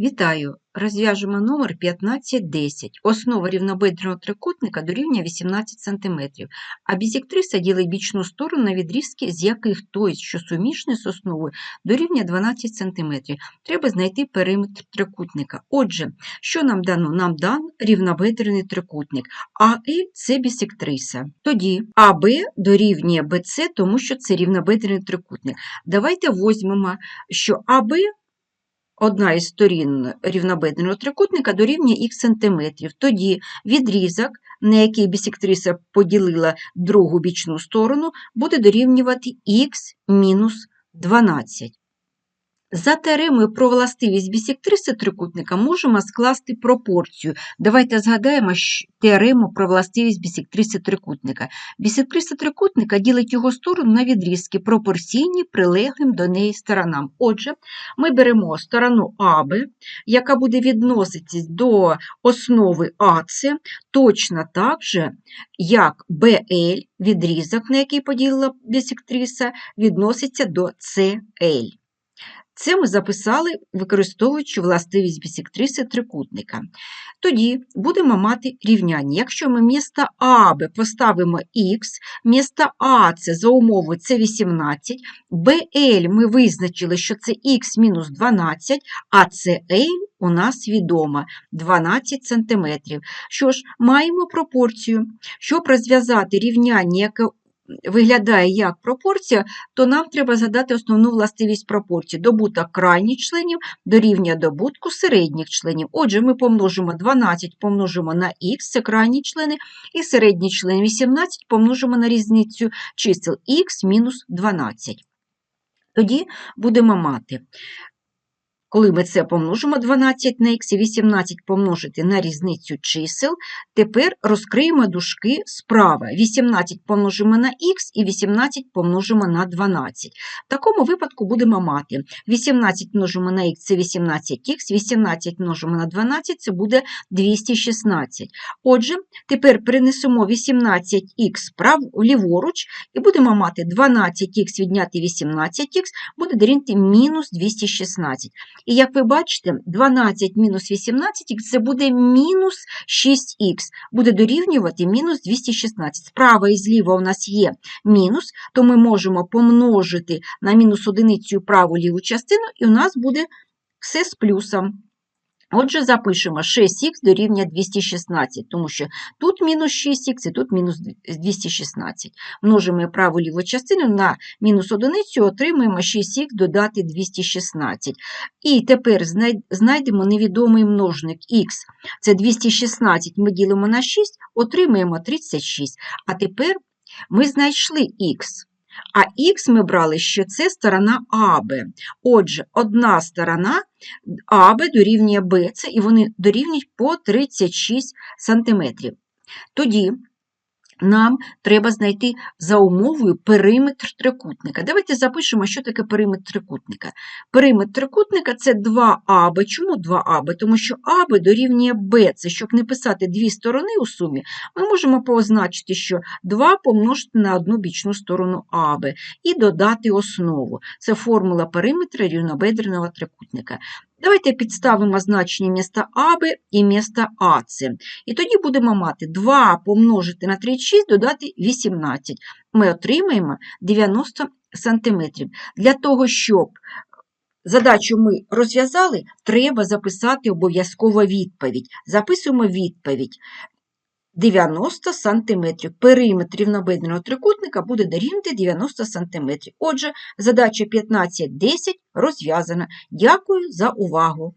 Вітаю! Розв'яжемо номер 1510. Основа рівнобедреного трикутника дорівнює 18 см, а бісектриса ділить бічну сторону на відрізки, з яких той, що суміжний з основою, дорівнює 12 см. Треба знайти периметр трикутника. Отже, що нам дано? Нам дан рівнобедрений трикутник, а L – це бісектриса. Тоді АБ дорівнює БЦ, тому що це рівнобедрений трикутник. Давайте візьмемо, що АБ одна із сторін рівнобедреного трикутника дорівнює х сантиметрів. Тоді відрізок, на який бісектриса поділила другу бічну сторону, буде дорівнювати х мінус 12. За теоремою про властивість бісектриси трикутника можемо скласти пропорцію. Давайте згадаємо теорему про властивість бісектриси трикутника. Бісектриса трикутника ділить його сторону на відрізки, пропорційні прилеглим до неї сторонам. Отже, ми беремо сторону АБ, яка буде відноситись до основи АЦ, точно так же, як БЛ, відрізок, на який поділила бісектриса, відноситься до СЛ. Це ми записали, використовуючи властивість бісектриси трикутника. Тоді будемо мати рівняння. Якщо ми місто АБ поставимо х, місто АЦ за умовою це 18, БЛ ми визначили, що це х мінус 12, а СЛ у нас відомо 12 см. Що ж, маємо пропорцію. Щоб розв'язати рівняння, яке виглядає як пропорція, то нам треба згадати основну властивість пропорції. Добуток крайніх членів дорівнює добутку середніх членів. Отже, ми помножимо 12 помножимо на х, це крайні члени, і середні члени 18 помножимо на різницю чисел х мінус 12. Тоді будемо мати коли ми це помножимо 12 на х і 18 помножити на різницю чисел, тепер розкриємо дужки справа. 18 помножимо на х і 18 помножимо на 12. В такому випадку будемо мати 18 множимо на х це 18х, 18 множимо на 12 це буде 216. Отже, тепер перенесемо 18х ліворуч і будемо мати 12х відняти 18х, буде дорівнювати мінус 216. І як ви бачите, 12 мінус 18 це буде мінус 6х, буде дорівнювати мінус 216. Справа і зліва у нас є мінус, то ми можемо помножити на мінус одиницю праву ліву частину, і у нас буде все з плюсом. Отже, запишемо 6х дорівнює 216, тому що тут мінус 6х і тут мінус 216. Множимо праву ліву частину на мінус одиницю, отримаємо 6х додати 216. І тепер знайдемо невідомий множник х. Це 216 ми ділимо на 6, отримаємо 36. А тепер ми знайшли х. А х ми брали, що це сторона АБ. Отже, одна сторона АБ дорівнює БЦ, і вони дорівнюють по 36 см. Тоді нам треба знайти за умовою периметр трикутника. Давайте запишемо, що таке периметр трикутника. Периметр трикутника це 2АБ. Чому 2АБ? Тому що АБ дорівнює БЦ. Щоб не писати дві сторони у сумі, ми можемо позначити, що 2 помножити на одну бічну сторону АБ і додати основу. Це формула периметра рівнобедреного трикутника. Давайте підставимо значення міста АБ і міста Аци. І тоді будемо мати 2 помножити на 36, додати 18. Ми отримаємо 90 см. Для того, щоб задачу ми розв'язали, треба записати обов'язково відповідь. Записуємо відповідь. 90 см. Периметр рівнобедреного трикутника буде дорівнювати 90 см. Отже, задача 15.10 розв'язана. Дякую за увагу!